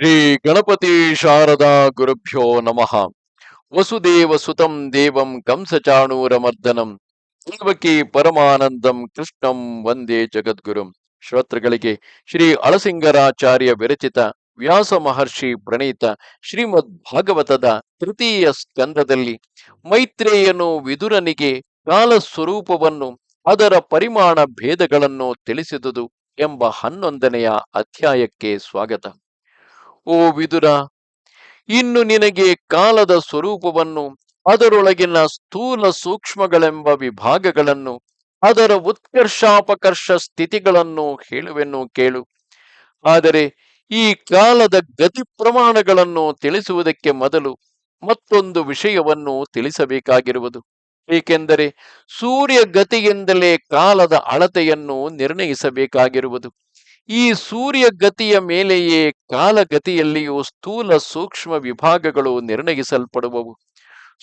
ಶ್ರೀ ಗಣಪತಿ ಶಾರದಾ ಗುರುಭ್ಯೋ ನಮಃ. ವಸುದೇವ ಸುತಂ ದೇವಂ ಕಂಸಚಾಣೂರಮರ್ದನಂ ದೇವಕಿ ಪರಮಾನಂದಂ ಕೃಷ್ಣಂ ವಂದೇ ಜಗದ್ಗುರು. ಶ್ರೋತೃಗಳಿಗೆ ಶ್ರೀ ಅಳಸಿಂಗರಾಚಾರ್ಯ ವಿರಚಿತ ವ್ಯಾಸ ಮಹರ್ಷಿ ಪ್ರಣೀತ ಶ್ರೀಮದ್ ಭಾಗವತದ ತೃತೀಯ ಸ್ಕಂದದಲ್ಲಿ ಮೈತ್ರೇಯನು ವಿದುರನಿಗೆ ಕಾಲ ಸ್ವರೂಪವನ್ನು ಅದರ ಪರಿಮಾಣ ಭೇದಗಳನ್ನು ತಿಳಿಸಿದುದು ಎಂಬ ಹನ್ನೊಂದನೆಯ ಅಧ್ಯಾಯಕ್ಕೆ ಸ್ವಾಗತ. ಓ ವಿದುರ, ಇನ್ನು ನಿನಗೆ ಕಾಲದ ಸ್ವರೂಪವನ್ನು ಅದರೊಳಗಿನ ಸ್ಥೂಲ ಸೂಕ್ಷ್ಮಗಳೆಂಬ ವಿಭಾಗಗಳನ್ನು, ಅದರ ಉತ್ಕರ್ಷಾಪಕರ್ಷ ಸ್ಥಿತಿಗಳನ್ನು ಹೇಳುವೆನ್ನು ಕೇಳು. ಆದರೆ ಈ ಕಾಲದ ಗತಿ ಪ್ರಮಾಣಗಳನ್ನು ತಿಳಿಸುವುದಕ್ಕೆ ಮೊದಲು ಮತ್ತೊಂದು ವಿಷಯವನ್ನು ತಿಳಿಸಬೇಕಾಗಿರುವುದು. ಏಕೆಂದರೆ ಸೂರ್ಯ ಗತಿಯಿಂದಲೇ ಕಾಲದ ಅಳತೆಯನ್ನು ನಿರ್ಣಯಿಸಬೇಕಾಗಿರುವುದು. ಈ ಸೂರ್ಯ ಗತಿಯ ಮೇಲೆಯೇ ಕಾಲಗತಿಯಲ್ಲಿಯೂ ಸ್ಥೂಲ ಸೂಕ್ಷ್ಮ ವಿಭಾಗಗಳು ನಿರ್ಣಯಿಸಲ್ಪಡುವವು.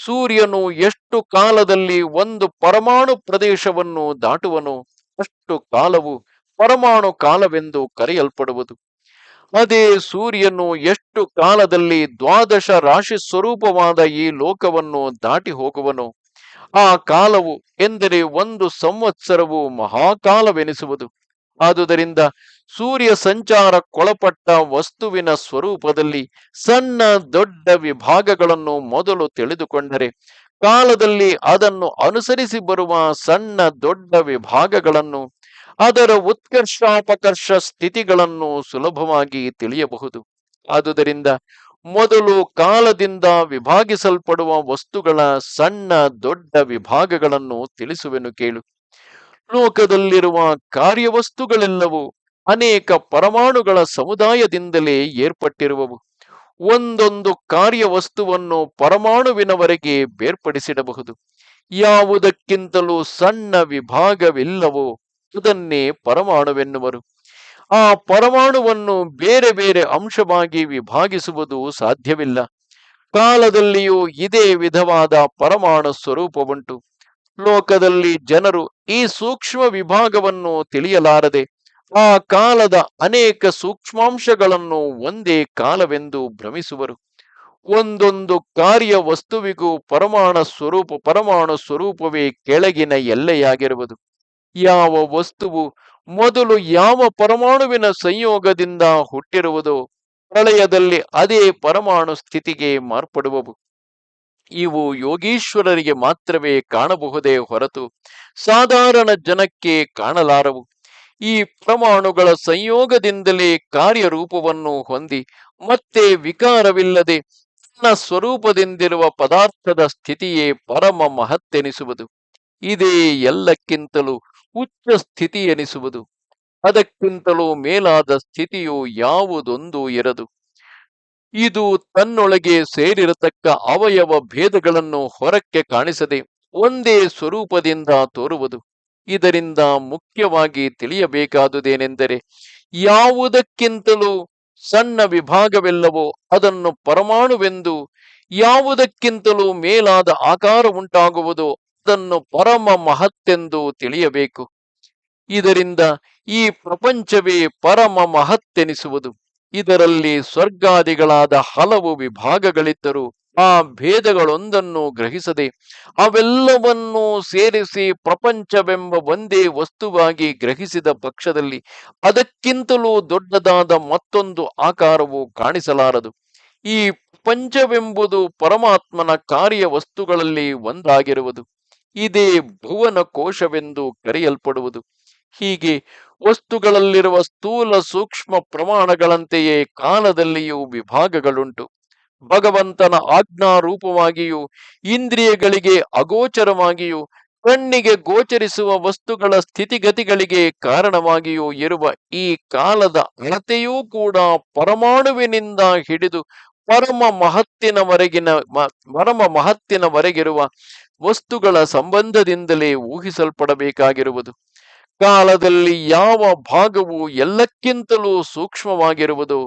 ಸೂರ್ಯನು ಎಷ್ಟು ಕಾಲದಲ್ಲಿ ಒಂದು ಪರಮಾಣು ಪ್ರದೇಶವನ್ನು ದಾಟುವನು ಅಷ್ಟು ಕಾಲವು ಪರಮಾಣು ಕಾಲವೆಂದು ಕರೆಯಲ್ಪಡುವುದು. ಅದೇ ಸೂರ್ಯನು ಎಷ್ಟು ಕಾಲದಲ್ಲಿ ದ್ವಾದಶ ರಾಶಿ ಸ್ವರೂಪವಾದ ಈ ಲೋಕವನ್ನು ದಾಟಿ ಹೋಗುವನು ಆ ಕಾಲವು ಎಂದರೆ ಒಂದು ಸಂವತ್ಸರವು ಮಹಾಕಾಲವೆನಿಸುವುದು. ಆದುದರಿಂದ ಸೂರ್ಯ ಸಂಚಾರಕ್ಕೊಳಪಟ್ಟ ವಸ್ತುವಿನ ಸ್ವರೂಪದಲ್ಲಿ ಸಣ್ಣ ದೊಡ್ಡ ವಿಭಾಗಗಳನ್ನು ಮೊದಲು ತಿಳಿದುಕೊಂಡರೆ ಕಾಲದಲ್ಲಿ ಅದನ್ನು ಅನುಸರಿಸಿ ಬರುವ ಸಣ್ಣ ದೊಡ್ಡ ವಿಭಾಗಗಳನ್ನು, ಅದರ ಉತ್ಕರ್ಷಾಪಕರ್ಷ ಸ್ಥಿತಿಗಳನ್ನು ಸುಲಭವಾಗಿ ತಿಳಿಯಬಹುದು. ಆದುದರಿಂದ ಮೊದಲು ಕಾಲದಿಂದ ವಿಭಾಗಿಸಲ್ಪಡುವ ವಸ್ತುಗಳ ಸಣ್ಣ ದೊಡ್ಡ ವಿಭಾಗಗಳನ್ನು ತಿಳಿಸುವೆನು ಕೇಳು. ಲೋಕದಲ್ಲಿರುವ ಕಾರ್ಯವಸ್ತುಗಳೆಲ್ಲವೂ ಅನೇಕ ಪರಮಾಣುಗಳ ಸಮುದಾಯದಿಂದಲೇ ಏರ್ಪಟ್ಟಿರುವವು. ಒಂದೊಂದು ಕಾರ್ಯವಸ್ತುವನ್ನು ಪರಮಾಣುವಿನವರೆಗೆ ಬೇರ್ಪಡಿಸಿಡಬಹುದು. ಯಾವುದಕ್ಕಿಂತಲೂ ಸಣ್ಣ ವಿಭಾಗವಿಲ್ಲವೋ ಅದನ್ನೇ ಪರಮಾಣುವೆನ್ನುವರು. ಆ ಪರಮಾಣುವನ್ನು ಬೇರೆ ಬೇರೆ ಅಂಶವಾಗಿ ವಿಭಾಗಿಸುವುದು ಸಾಧ್ಯವಿಲ್ಲ. ಕಾಲದಲ್ಲಿಯೂ ಇದೇ ವಿಧವಾದ ಪರಮಾಣು ಸ್ವರೂಪವುಂಟು. ಲೋಕದಲ್ಲಿ ಜನರು ಈ ಸೂಕ್ಷ್ಮ ವಿಭಾಗವನ್ನು ತಿಳಿಯಲಾರದೆ ಆ ಕಾಲದ ಅನೇಕ ಸೂಕ್ಷ್ಮಾಂಶಗಳನ್ನು ಒಂದೇ ಕಾಲವೆಂದು ಭ್ರಮಿಸುವರು. ಒಂದೊಂದು ಕಾರ್ಯ ವಸ್ತುವಿಗೂ ಪರಮಾಣು ಸ್ವರೂಪ, ಪರಮಾಣು ಸ್ವರೂಪವೇ ಕೆಳಗಿನ ಎಲ್ಲೆಯಾಗಿರುವುದು. ಯಾವ ವಸ್ತುವು ಮೊದಲು ಯಾವ ಪರಮಾಣುವಿನ ಸಂಯೋಗದಿಂದ ಹುಟ್ಟಿರುವುದೋ ಪ್ರಳಯದಲ್ಲಿ ಅದೇ ಪರಮಾಣು ಸ್ಥಿತಿಗೆ ಮಾರ್ಪಡುವವು. ಇವು ಯೋಗೀಶ್ವರರಿಗೆ ಮಾತ್ರವೇ ಕಾಣಬಹುದೇ ಹೊರತು ಸಾಧಾರಣ ಜನಕ್ಕೆ ಕಾಣಲಾರವು. ಈ ಪರಮಾಣುಗಳ ಸಂಯೋಗದಿಂದಲೇ ಕಾರ್ಯರೂಪವನ್ನು ಹೊಂದಿ ಮತ್ತೆ ವಿಕಾರವಿಲ್ಲದೆ ತನ್ನ ಸ್ವರೂಪದಿಂದಿರುವ ಪದಾರ್ಥದ ಸ್ಥಿತಿಯೇ ಪರಮ ಮಹತ್ತೆನಿಸುವುದು. ಇದೇ ಎಲ್ಲಕ್ಕಿಂತಲೂ ಉಚ್ಚ ಸ್ಥಿತಿ ಎನಿಸುವುದು ಅದಕ್ಕಿಂತಲೂ ಮೇಲಾದ ಸ್ಥಿತಿಯು ಯಾವುದೊಂದು ಇರದು. ಇದು ತನ್ನೊಳಗೆ ಸೇರಿರತಕ್ಕ ಅವಯವ ಭೇದಗಳನ್ನು ಹೊರಕ್ಕೆ ಕಾಣಿಸದೆ ಒಂದೇ ಸ್ವರೂಪದಿಂದ ತೋರುವುದು. ಇದರಿಂದ ಮುಖ್ಯವಾಗಿ ತಿಳಿಯಬೇಕಾದುದೇನೆಂದರೆ ಯಾವುದಕ್ಕಿಂತಲೂ ಸಣ್ಣ ವಿಭಾಗವೆಲ್ಲವೋ ಅದನ್ನು ಪರಮಾಣುವೆಂದು ಯಾವುದಕ್ಕಿಂತಲೂ ಮೇಲಾದ ಆಕಾರ ಉಂಟಾಗುವುದು ಅದನ್ನು ಪರಮ ಮಹತ್ತೆಂದು ತಿಳಿಯಬೇಕು. ಇದರಿಂದ ಈ ಪ್ರಪಂಚವೇ ಪರಮ ಮಹತ್ತೆನಿಸುವುದು. ಇದರಲ್ಲಿ ಸ್ವರ್ಗಾದಿಗಳಾದ ಹಲವು ವಿಭಾಗಗಳಿದ್ದರೂ ಆ ಭೇದಗಳೊಂದನ್ನು ಗ್ರಹಿಸದೆ ಅವೆಲ್ಲವನ್ನೂ ಸೇರಿಸಿ ಪ್ರಪಂಚವೆಂಬ ಒಂದೇ ವಸ್ತುವಾಗಿ ಗ್ರಹಿಸಿದ ಪಕ್ಷದಲ್ಲಿ ಅದಕ್ಕಿಂತಲೂ ದೊಡ್ಡದಾದ ಮತ್ತೊಂದು ಆಕಾರವು ಕಾಣಿಸಲಾರದು. ಈ ಪ್ರಪಂಚವೆಂಬುದು ಪರಮಾತ್ಮನ ಕಾರ್ಯ ವಸ್ತುಗಳಲ್ಲಿ ಒಂದಾಗಿರುವುದು. ಇದೇ ಭುವನ ಕೋಶವೆಂದು ಕರೆಯಲ್ಪಡುವುದು. ಹೀಗೆ ವಸ್ತುಗಳಲ್ಲಿರುವ ಸ್ಥೂಲ ಸೂಕ್ಷ್ಮ ಪ್ರಮಾಣಗಳಂತೆಯೇ ಕಾಲದಲ್ಲಿಯೂ ವಿಭಾಗಗಳುಂಟು. ಭಗವಂತನ ಆಜ್ಞಾ ರೂಪವಾಗಿಯೂ ಇಂದ್ರಿಯಗಳಿಗೆ ಅಗೋಚರವಾಗಿಯೂ, ಕಣ್ಣಿಗೆ ಗೋಚರಿಸುವ ವಸ್ತುಗಳ ಸ್ಥಿತಿಗತಿಗಳಿಗೆ ಕಾರಣವಾಗಿಯೂ ಇರುವ ಈ ಕಾಲದ ಅಳತೆಯೂ ಕೂಡ ಪರಮಾಣುವಿನಿಂದ ಹಿಡಿದು ಪರಮ ಮಹತ್ತಿನವರೆಗಿನ ಪರಮ ಮಹತ್ತಿನವರೆಗಿರುವ ವಸ್ತುಗಳ ಸಂಬಂಧದಿಂದಲೇ ಊಹಿಸಲ್ಪಡಬೇಕಾಗಿರುವುದು. ಕಾಲದಲ್ಲಿ ಯಾವ ಭಾಗವು ಎಲ್ಲಕ್ಕಿಂತಲೂ ಸೂಕ್ಷ್ಮವಾಗಿರುವುದು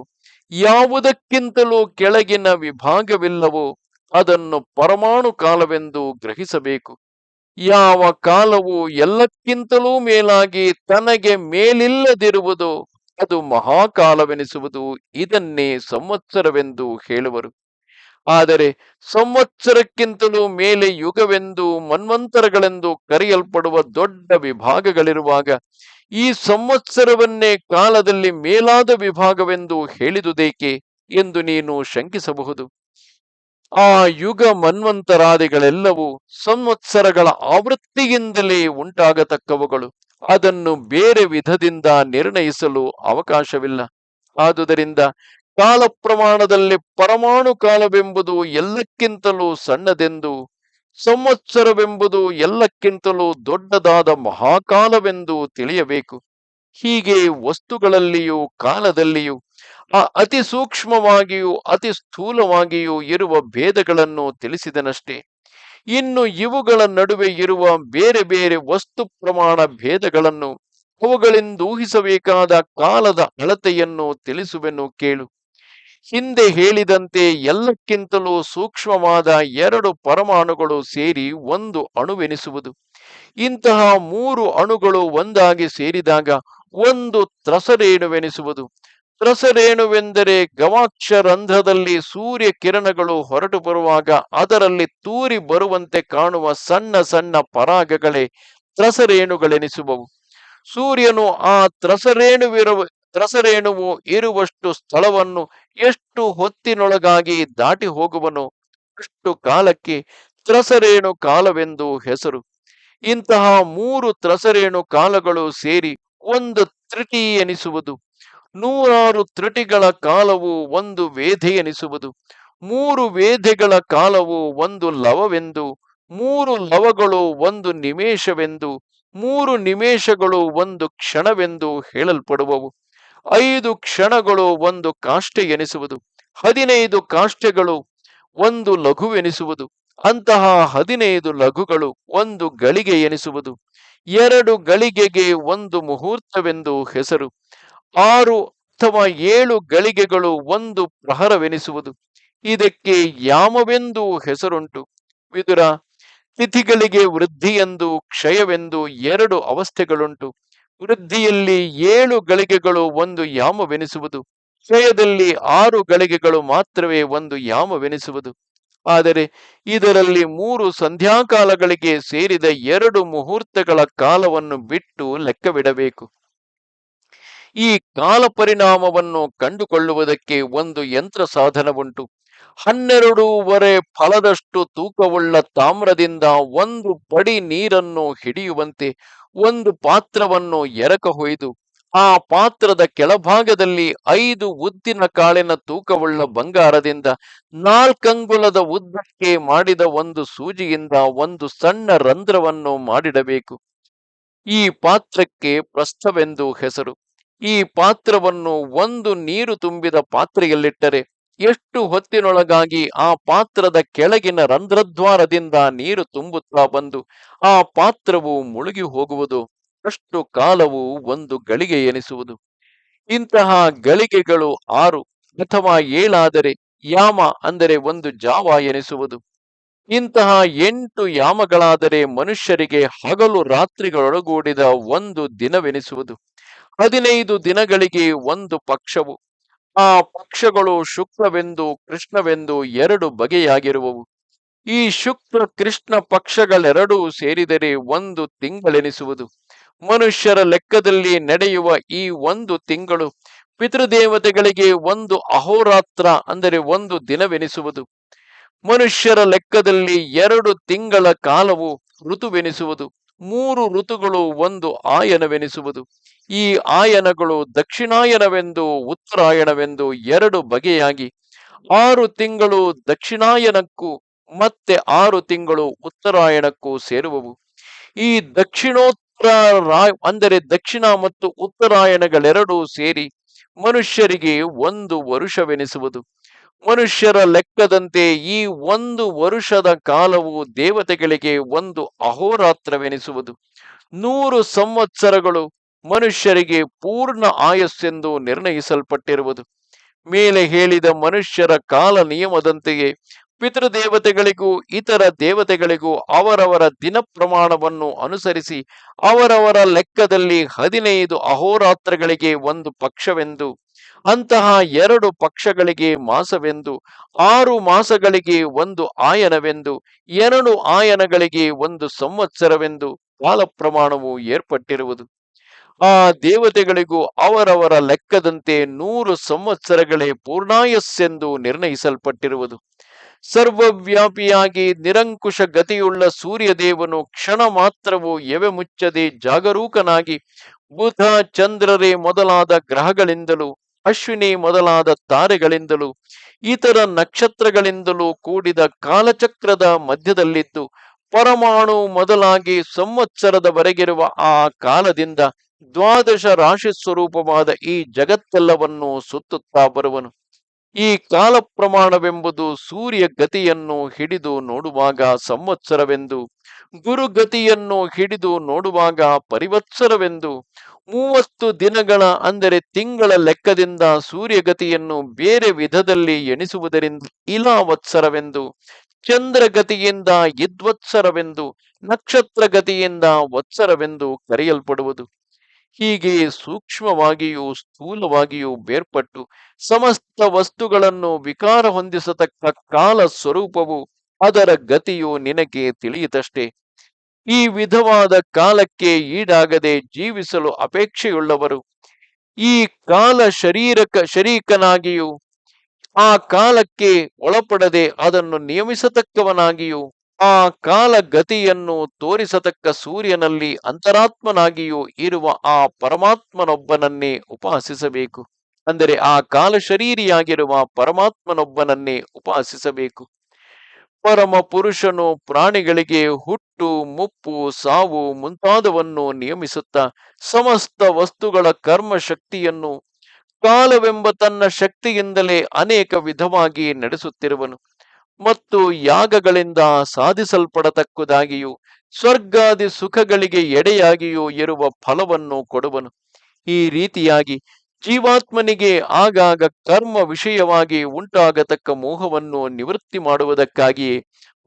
ಯಾವುದಕ್ಕಿಂತಲೂ ಕೆಳಗಿನ ವಿಭಾಗವಿಲ್ಲವೋ ಅದನ್ನು ಪರಮಾಣು ಕಾಲವೆಂದು ಗ್ರಹಿಸಬೇಕು. ಯಾವ ಕಾಲವು ಎಲ್ಲಕ್ಕಿಂತಲೂ ಮೇಲಾಗಿ ತನಗೆ ಮೇಲಿಲ್ಲದಿರುವುದು ಅದು ಮಹಾಕಾಲವೆನಿಸುವುದು ಇದನ್ನೇ ಸಂವತ್ಸರವೆಂದು ಹೇಳುವರು. ಆದರೆ ಸಂವತ್ಸರಕ್ಕಿಂತಲೂ ಮೇಲೆ ಯುಗವೆಂದು ಮನ್ವಂತರಗಳೆಂದು ಕರೆಯಲ್ಪಡುವ ದೊಡ್ಡ ವಿಭಾಗಗಳಿರುವಾಗ ಈ ಸಂವತ್ಸರವನ್ನೇ ಕಾಲದಲ್ಲಿ ಮೇಲಾದ ವಿಭಾಗವೆಂದು ಹೇಳಿದುದೇಕೆ ಎಂದು ನೀನು ಶಂಕಿಸಬಹುದು. ಆ ಯುಗ ಮನ್ವಂತರಾದಿಗಳೆಲ್ಲವೂ ಸಂವತ್ಸರಗಳ ಆವೃತ್ತಿಯಿಂದಲೇ ಉಂಟಾಗತಕ್ಕವುಗಳು. ಅದನ್ನು ಬೇರೆ ವಿಧದಿಂದ ನಿರ್ಣಯಿಸಲು ಅವಕಾಶವಿಲ್ಲ. ಆದುದರಿಂದ ಕಾಲ ಪ್ರಮಾಣದಲ್ಲಿ ಪರಮಾಣು ಕಾಲವೆಂಬುದು ಎಲ್ಲಕ್ಕಿಂತಲೂ ಸಣ್ಣದೆಂದು, ಸಂವತ್ಸರವೆಂಬುದು ಎಲ್ಲಕ್ಕಿಂತಲೂ ದೊಡ್ಡದಾದ ಮಹಾಕಾಲವೆಂದು ತಿಳಿಯಬೇಕು. ಹೀಗೆ ವಸ್ತುಗಳಲ್ಲಿಯೂ ಕಾಲದಲ್ಲಿಯೂ, ಆ ಅತಿ ಸೂಕ್ಷ್ಮವಾಗಿಯೂ ಅತಿ ಸ್ಥೂಲವಾಗಿಯೂ ಇರುವ ಭೇದಗಳನ್ನು ತಿಳಿಸಿದನಷ್ಟೇ. ಇನ್ನು ಇವುಗಳ ನಡುವೆ ಇರುವ ಬೇರೆ ಬೇರೆ ವಸ್ತು ಪ್ರಮಾಣ ಭೇದಗಳನ್ನು ಅವುಗಳಿಂದ ಊಹಿಸಬೇಕಾದ ಕಾಲದ ಅಳತೆಯನ್ನು ತಿಳಿಸುವೆನು ಕೇಳು. ಹಿಂದೆ ಹೇಳಿದಂತೆ ಎಲ್ಲಕ್ಕಿಂತಲೂ ಸೂಕ್ಷ್ಮವಾದ ಎರಡು ಪರಮಾಣುಗಳು ಸೇರಿ ಒಂದು ಅಣುವೆನಿಸುವುದು. ಇಂತಹ ಮೂರು ಅಣುಗಳು ಒಂದಾಗಿ ಸೇರಿದಾಗ ಒಂದು ತ್ರಸರೇಣುವೆನಿಸುವುದು. ತ್ರಸರೇಣುವೆಂದರೆ ಗವಾಕ್ಷ ರಂಧ್ರದಲ್ಲಿ ಸೂರ್ಯ ಕಿರಣಗಳು ಹೊರಟು ಬರುವಾಗ ಅದರಲ್ಲಿ ತೂರಿ ಬರುವಂತೆ ಕಾಣುವ ಸಣ್ಣ ಸಣ್ಣ ಪರಾಗಗಳೇ ತ್ರಸರೇಣುಗಳೆನಿಸುವವು. ಸೂರ್ಯನು ಆ ತ್ರಸರೇಣುವಿರುವ ತ್ರಸರೇಣುವು ಇರುವಷ್ಟು ಸ್ಥಳವನ್ನು ಎಷ್ಟು ಹೊತ್ತಿನೊಳಗಾಗಿ ದಾಟಿ ಹೋಗುವನು ಅಷ್ಟು ಕಾಲಕ್ಕೆ ತ್ರಸರೇಣು ಕಾಲವೆಂದು ಹೆಸರು. ಇಂತಹ ಮೂರು ತ್ರಸರೇಣು ಕಾಲಗಳು ಸೇರಿ ಒಂದು ತ್ರಿಟಿ ಎನಿಸುವುದು. ನೂರಾರು ತ್ರಿಟಿಗಳ ಕಾಲವು ಒಂದು ವೇಧೆ ಎನಿಸುವುದು. ಮೂರು ವೇಧೆಗಳ ಕಾಲವು ಒಂದು ಲವವೆಂದು, ಮೂರು ಲವಗಳು ಒಂದು ನಿಮೇಷವೆಂದು, ಮೂರು ನಿಮೇಷಗಳು ಒಂದು ಕ್ಷಣವೆಂದು ಹೇಳಲ್ಪಡುವವು. ಐದು ಕ್ಷಣಗಳು ಒಂದು ಕಾಷ್ಟೆ ಎನಿಸುವುದು, ಹದಿನೈದು ಕಾಷ್ಟೆಗಳು ಒಂದು ಲಘು ಎನಿಸುವುದು, ಅಂತಹ ಹದಿನೈದು ಲಘುಗಳು ಒಂದು ಗಳಿಗೆ ಎನಿಸುವುದು, ಎರಡು ಗಳಿಗೆಗೆ ಒಂದು ಮುಹೂರ್ತವೆಂದು ಹೆಸರು, ಆರು ಅಥವಾ ಏಳು ಗಳಿಗೆಗಳು ಒಂದು ಪ್ರಹರವೆನಿಸುವುದು, ಇದಕ್ಕೆ ಯಾಮವೆಂದು ಹೆಸರುಂಟು? ವಿದುರ, ತಿಥಿಗಳಿಗೆ ವೃದ್ಧಿಯೆಂದು ಕ್ಷಯವೆಂದು ಎರಡು ಅವಸ್ಥೆಗಳುಂಟು ವೃದ್ಧಿಯಲ್ಲಿ ಏಳು ಗಳಿಗೆಗಳು ಒಂದು ಯಾಮವೆನಿಸುವುದು. ಕ್ಷಯದಲ್ಲಿ ಆರು ಗಳಿಗೆಗಳು ಮಾತ್ರವೇ ಒಂದು ಯಾಮವೆನಿಸುವುದು. ಆದರೆ ಇದರಲ್ಲಿ ಮೂರು ಸಂಧ್ಯಾಕಾಲಗಳಿಗೆ ಸೇರಿದ ಎರಡು ಮುಹೂರ್ತಗಳ ಕಾಲವನ್ನು ಬಿಟ್ಟು ಲೆಕ್ಕವಿಡಬೇಕು. ಈ ಕಾಲ ಪರಿಣಾಮವನ್ನು ಕಂಡುಕೊಳ್ಳುವುದಕ್ಕೆ ಒಂದು ಯಂತ್ರ ಸಾಧನವುಂಟು. ಹನ್ನೆರಡೂವರೆ ಫಲದಷ್ಟು ತೂಕವುಳ್ಳ ತಾಮ್ರದಿಂದ ಒಂದು ಪಡಿ ನೀರನ್ನು ಹಿಡಿಯುವಂತೆ ಒಂದು ಪಾತ್ರವನ್ನು ಎರಕ ಹೊಯ್ದು, ಆ ಪಾತ್ರದ ಕೆಳಭಾಗದಲ್ಲಿ ಐದು ಉದ್ದಿನ ಕಾಳಿನ ತೂಕವುಳ್ಳ ಬಂಗಾರದಿಂದ ನಾಲ್ಕಂಗುಲದ ಉದ್ದಕ್ಕೆ ಮಾಡಿದ ಒಂದು ಸೂಜಿಯಿಂದ ಒಂದು ಸಣ್ಣ ರಂಧ್ರವನ್ನು ಮಾಡಿಡಬೇಕು. ಈ ಪಾತ್ರಕ್ಕೆ ಪ್ರಸ್ಥವೆಂದು ಹೆಸರು. ಈ ಪಾತ್ರವನ್ನು ಒಂದು ನೀರು ತುಂಬಿದ ಪಾತ್ರೆಯಲ್ಲಿಟ್ಟರೆ ಎಷ್ಟು ಹೊತ್ತಿನೊಳಗಾಗಿ ಆ ಪಾತ್ರದ ಕೆಳಗಿನ ರಂಧ್ರದ್ವಾರದಿಂದ ನೀರು ತುಂಬುತ್ತಾ ಬಂದು ಆ ಪಾತ್ರವು ಮುಳುಗಿ ಹೋಗುವುದು, ಅಷ್ಟು ಕಾಲವು ಒಂದು ಗಳಿಗೆ ಎನಿಸುವುದು. ಇಂತಹ ಗಳಿಗೆಗಳು ಆರು ಅಥವಾ ಏಳಾದರೆ ಯಾಮ ಅಂದರೆ ಒಂದು ಜಾವ ಎನಿಸುವುದು. ಇಂತಹ ಎಂಟು ಯಾಮಗಳಾದರೆ ಮನುಷ್ಯರಿಗೆ ಹಗಲು ರಾತ್ರಿಗಳೊಳಗೂಡಿದ ಒಂದು ದಿನವೆನಿಸುವುದು. ಹದಿನೈದು ದಿನಗಳಿಗೆ ಒಂದು ಪಕ್ಷವು. ಆ ಪಕ್ಷಗಳು ಶುಕ್ಲವೆಂದು ಕೃಷ್ಣವೆಂದು ಎರಡು ಬಗೆಯಾಗಿರುವವು. ಈ ಶುಕ್ರ, ಕೃಷ್ಣ ಪಕ್ಷಗಳೆರಡೂ ಸೇರಿದರೆ ಒಂದು ತಿಂಗಳೆನಿಸುವುದು. ಮನುಷ್ಯರ ಲೆಕ್ಕದಲ್ಲಿ ನಡೆಯುವ ಈ ಒಂದು ತಿಂಗಳು ಪಿತೃದೇವತೆಗಳಿಗೆ ಒಂದು ಅಹೋರಾತ್ರ ಅಂದರೆ ಒಂದು ದಿನವೆನಿಸುವುದು. ಮನುಷ್ಯರ ಲೆಕ್ಕದಲ್ಲಿ ಎರಡು ತಿಂಗಳ ಕಾಲವು ಋತುವೆನಿಸುವುದು. ಮೂರು ಋತುಗಳು ಒಂದು ಆಯನವೆನಿಸುವುದು. ಈ ಆಯನಗಳು ದಕ್ಷಿಣಾಯನವೆಂದು ಉತ್ತರಾಯಣವೆಂದು ಎರಡು ಬಗೆಯಾಗಿ. ಆರು ತಿಂಗಳು ದಕ್ಷಿಣಾಯನಕ್ಕೂ ಮತ್ತೆ ಆರು ತಿಂಗಳು ಉತ್ತರಾಯಣಕ್ಕೂ ಸೇರುವವು. ಈ ದಕ್ಷಿಣೋತ್ತರ ಅಂದರೆ ದಕ್ಷಿಣ ಮತ್ತು ಉತ್ತರಾಯಣಗಳೆರಡೂ ಸೇರಿ ಮನುಷ್ಯರಿಗೆ ಒಂದು ವರುಷವೆನಿಸುವುದು. ಮನುಷ್ಯರ ಲೆಕ್ಕದಂತೆ ಈ ಒಂದು ವರುಷದ ಕಾಲವು ದೇವತೆಗಳಿಗೆ ಒಂದು ಅಹೋರಾತ್ರವೆನಿಸುವುದು. ನೂರು ಸಂವತ್ಸರಗಳು ಮನುಷ್ಯರಿಗೆ ಪೂರ್ಣ ಆಯಸ್ಸೆಂದು ನಿರ್ಣಯಿಸಲ್ಪಟ್ಟಿರುವುದು. ಮೇಲೆ ಹೇಳಿದ ಮನುಷ್ಯರ ಕಾಲ ನಿಯಮದಂತೆಯೇ ಪಿತೃದೇವತೆಗಳಿಗೂ, ಇತರ ದೇವತೆಗಳಿಗೂ ಅವರವರ ದಿನ ಪ್ರಮಾಣವನ್ನು ಅನುಸರಿಸಿ, ಅವರವರ ಲೆಕ್ಕದಲ್ಲಿ ಹದಿನೈದು ಅಹೋರಾತ್ರಗಳಿಗೆ ಒಂದು ಪಕ್ಷವೆಂದು, ಅಂತಹ ಎರಡು ಪಕ್ಷಗಳಿಗೆ ಮಾಸವೆಂದು, ಆರು ಮಾಸಗಳಿಗೆ ಒಂದು ಆಯನವೆಂದು, ಎರಡು ಆಯನಗಳಿಗೆ ಒಂದು ಸಂವತ್ಸರವೆಂದು ಕಾಲ ಪ್ರಮಾಣವು ಏರ್ಪಟ್ಟಿರುವುದು. ಆ ದೇವತೆಗಳಿಗೂ ಅವರವರ ಲೆಕ್ಕದಂತೆ ನೂರು ಸಂವತ್ಸರಗಳೇ ಪೂರ್ಣಾಯಸ್ಸೆಂದು ನಿರ್ಣಯಿಸಲ್ಪಟ್ಟಿರುವುದು. ಸರ್ವವ್ಯಾಪಿಯಾಗಿ ನಿರಂಕುಶ ಗತಿಯುಳ್ಳ ಸೂರ್ಯದೇವನು ಕ್ಷಣ ಮಾತ್ರವು ಎವೆ ಮುಚ್ಚದೆ ಜಾಗರೂಕನಾಗಿ ಬುಧ ಚಂದ್ರರೇ ಮೊದಲಾದ ಗ್ರಹಗಳಿಂದಲೂ ಅಶ್ವಿನಿ ಮೊದಲಾದ ತಾರೆಗಳಿಂದಲೂ ಇತರ ನಕ್ಷತ್ರಗಳಿಂದಲೂ ಕೂಡಿದ ಕಾಲಚಕ್ರದ ಮಧ್ಯದಲ್ಲಿದ್ದು ಪರಮಾಣು ಮೊದಲಾಗಿ ಸಂವತ್ಸರದವರೆಗಿರುವ ಆ ಕಾಲದಿಂದ ದ್ವಾದಶ ರಾಶಿ ಸ್ವರೂಪವಾದ ಈ ಜಗತ್ತೆಲ್ಲವನ್ನು ಸುತ್ತುತ್ತಾ ಬರುವನು. ಈ ಕಾಲ ಪ್ರಮಾಣವೆಂಬುದು ಸೂರ್ಯ ಗತಿಯನ್ನು ಹಿಡಿದು ನೋಡುವಾಗ ಸಂವತ್ಸರವೆಂದು ಗುರುಗತಿಯನ್ನು ಹಿಡಿದು ನೋಡುವಾಗ ಪರಿವತ್ಸರವೆಂದು, ಮೂವತ್ತು ದಿನಗಳ ಅಂದರೆ ತಿಂಗಳ ಲೆಕ್ಕದಿಂದ ಸೂರ್ಯಗತಿಯನ್ನು ಬೇರೆ ವಿಧದಲ್ಲಿ ಎಣಿಸುವುದರಿಂದ ಇಲಾವತ್ಸರವೆಂದು ಚಂದ್ರಗತಿಯಿಂದ ಇದ್ವತ್ಸರವೆಂದು ನಕ್ಷತ್ರಗತಿಯಿಂದ ವತ್ಸರವೆಂದು ಕರೆಯಲ್ಪಡುವುದು. ಹೀಗೆ ಸೂಕ್ಷ್ಮವಾಗಿಯೂ ಸ್ಥೂಲವಾಗಿಯೂ ಬೇರ್ಪಟ್ಟು ಸಮಸ್ತ ವಸ್ತುಗಳನ್ನು ವಿಕಾರ ಹೊಂದಿಸತಕ್ಕ ಕಾಲ ಸ್ವರೂಪವು ಅದರ ಗತಿಯು ನಿನಗೆ ತಿಳಿಯಿತಷ್ಟೇ. ಈ ವಿಧವಾದ ಕಾಲಕ್ಕೆ ಈಡಾಗದೆ ಜೀವಿಸಲು ಅಪೇಕ್ಷೆಯುಳ್ಳವರು. ಈ ಕಾಲ ಶರೀರಕ ಶರೀಕನಾಗಿಯೂ, ಆ ಕಾಲಕ್ಕೆ ಒಳಪಡದೆ ಅದನ್ನು ನಿಯಮಿಸತಕ್ಕವನಾಗಿಯೂ ಆ ಕಾಲ ಗತಿಯನ್ನು ತೋರಿಸತಕ್ಕ ಸೂರ್ಯನಲ್ಲಿ ಅಂತರಾತ್ಮನಾಗಿಯೂ ಇರುವ ಆ ಪರಮಾತ್ಮನೊಬ್ಬನನ್ನೇ ಉಪಾಸಿಸಬೇಕು. ಅಂದರೆ ಆ ಕಾಲ ಶರೀರಿಯಾಗಿರುವ ಪರಮಾತ್ಮನೊಬ್ಬನನ್ನೇ ಉಪಾಸಿಸಬೇಕು. ಪರಮ ಪುರುಷನು ಪ್ರಾಣಿಗಳಿಗೆ ಹುಟ್ಟು, ಮುಪ್ಪು, ಸಾವು ಮುಂತಾದವನ್ನು ನಿಯಮಿಸುತ್ತಾ ಸಮಸ್ತ ವಸ್ತುಗಳ ಕರ್ಮ ಶಕ್ತಿಯನ್ನು ಕಾಲವೆಂಬ ತನ್ನ ಶಕ್ತಿಯಿಂದಲೇ ಅನೇಕ ವಿಧವಾಗಿ ನಡೆಸುತ್ತಿರುವನು. ಮತ್ತು ಯಾಗಗಳಿಂದ ಸಾಧಿಸಲ್ಪಡತಕ್ಕುದಾಗಿಯೂ, ಸ್ವರ್ಗಾದಿ ಸುಖಗಳಿಗೆ ಎಡೆಯಾಗಿಯೂ ಇರುವ ಫಲವನ್ನು ಕೊಡುವನು. ಈ ರೀತಿಯಾಗಿ ಜೀವಾತ್ಮನಿಗೆ ಆಗಾಗ ಕರ್ಮ ವಿಷಯವಾಗಿ ಉಂಟಾಗತಕ್ಕ ಮೋಹವನ್ನು ನಿವೃತ್ತಿ ಮಾಡುವುದಕ್ಕಾಗಿಯೇ,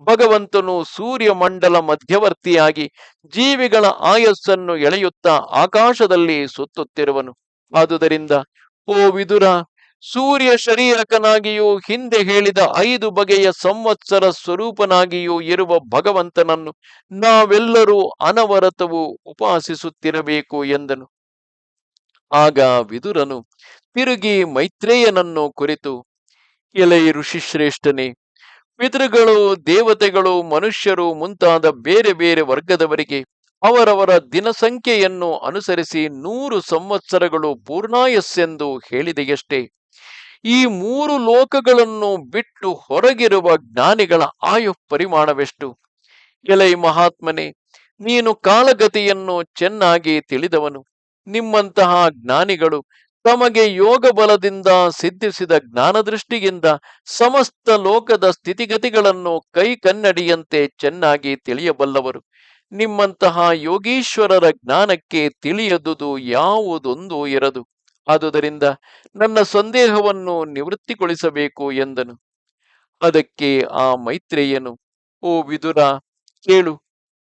ಭಗವಂತನು ಸೂರ್ಯ ಮಂಡಲ ಮಧ್ಯವರ್ತಿಯಾಗಿ ಜೀವಿಗಳ ಆಯಸ್ಸನ್ನು ಎಳೆಯುತ್ತಾ ಆಕಾಶದಲ್ಲಿ ಸುತ್ತುತ್ತಿರುವನು. ಆದುದರಿಂದ, ಓ ವಿದುರ ಸೂರ್ಯ ಶರೀರಕನಾಗಿಯೂ ಹಿಂದೆ ಹೇಳಿದ ಐದು ಬಗೆಯ ಸಂವತ್ಸರ ಸ್ವರೂಪನಾಗಿಯೂ ಇರುವ ಭಗವಂತನನ್ನು ನಾವೆಲ್ಲರೂ ಅನವರತವು ಉಪಾಸಿಸುತ್ತಿರಬೇಕು ಎಂದನು. ಆಗ ವಿದುರನು ತಿರುಗಿ ಮೈತ್ರೇಯನನ್ನು ಕುರಿತು, ಎಲೈ ಋಷಿಶ್ರೇಷ್ಠನೇ ಪಿತೃಗಳು, ದೇವತೆಗಳು, ಮನುಷ್ಯರು ಮುಂತಾದ ಬೇರೆ ಬೇರೆ ವರ್ಗದವರಿಗೆ ಅವರವರ ದಿನಸಂಖ್ಯೆಯನ್ನು ಅನುಸರಿಸಿ ನೂರು ಸಂವತ್ಸರಗಳು ಪೂರ್ಣಾಯಸ್ಸೆಂದು ಹೇಳಿದೆಯಷ್ಟೇ. ಈ ಮೂರು ಲೋಕಗಳನ್ನು ಬಿಟ್ಟು ಹೊರಗಿರುವ ಜ್ಞಾನಿಗಳ ಆಯು ಪರಿಮಾಣವೆಷ್ಟು? ಎಲೈ ಮಹಾತ್ಮನೆ, ನೀನು ಕಾಲಗತಿಯನ್ನು ಚೆನ್ನಾಗಿ ತಿಳಿದವನು. ನಿಮ್ಮಂತಹ ಜ್ಞಾನಿಗಳು ತಮಗೆ ಯೋಗ ಬಲದಿಂದ ಸಿದ್ಧಿಸಿದ ಜ್ಞಾನದೃಷ್ಟಿಯಿಂದ ಸಮಸ್ತ ಲೋಕದ ಸ್ಥಿತಿಗತಿಗಳನ್ನು ಕೈ ಕನ್ನಡಿಯಂತೆ ಚೆನ್ನಾಗಿ ತಿಳಿಯಬಲ್ಲವರು. ನಿಮ್ಮಂತಹ ಯೋಗೀಶ್ವರರ ಜ್ಞಾನಕ್ಕೆ ತಿಳಿಯದುದು ಯಾವುದೊಂದು ಇರದು. ಆದುದರಿಂದ ನನ್ನ ಸಂದೇಹವನ್ನು ನಿವೃತ್ತಿಗೊಳಿಸಬೇಕು ಎಂದನು. ಅದಕ್ಕೆ ಆ ಮೈತ್ರೇಯನು, ಓ ವಿದುರ, ಕೇಳು.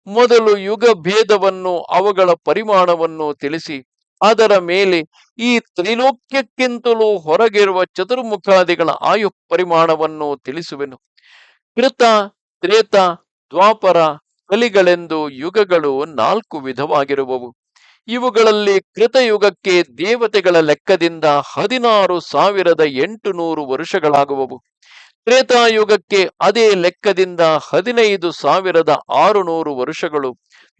ಮೊದಲು ಯುಗ ಭೇದವನ್ನು ಅವುಗಳ ಪರಿಮಾಣವನ್ನು ತಿಳಿಸಿ. ಅದರ ಮೇಲೆ ಈ ತ್ರಿಲೋಕ್ಯಕ್ಕಿಂತಲೂ ಹೊರಗಿರುವ ಚತುರ್ಮುಖಾದಿಗಳ ಆಯು ಪರಿಮಾಣವನ್ನು ತಿಳಿಸುವೆನು. ಕೃತ, ತ್ರೇತ, ದ್ವಾಪರ, ಕಲಿಗಳೆಂದು ಯುಗಗಳು ನಾಲ್ಕು ವಿಧವಾಗಿರುವವು. ಇವುಗಳಲ್ಲಿ ಕೃತಯುಗಕ್ಕೆ ದೇವತೆಗಳ ಲೆಕ್ಕದಿಂದ ಹದಿನಾರು ಸಾವಿರದ ಎಂಟು ನೂರು ವರ್ಷಗಳಾಗುವವು. ತ್ರೇತಾಯುಗಕ್ಕೆ ಅದೇ ಲೆಕ್ಕದಿಂದ ಹದಿನೈದು ಸಾವಿರದ ಆರು ನೂರು ವರ್ಷಗಳು.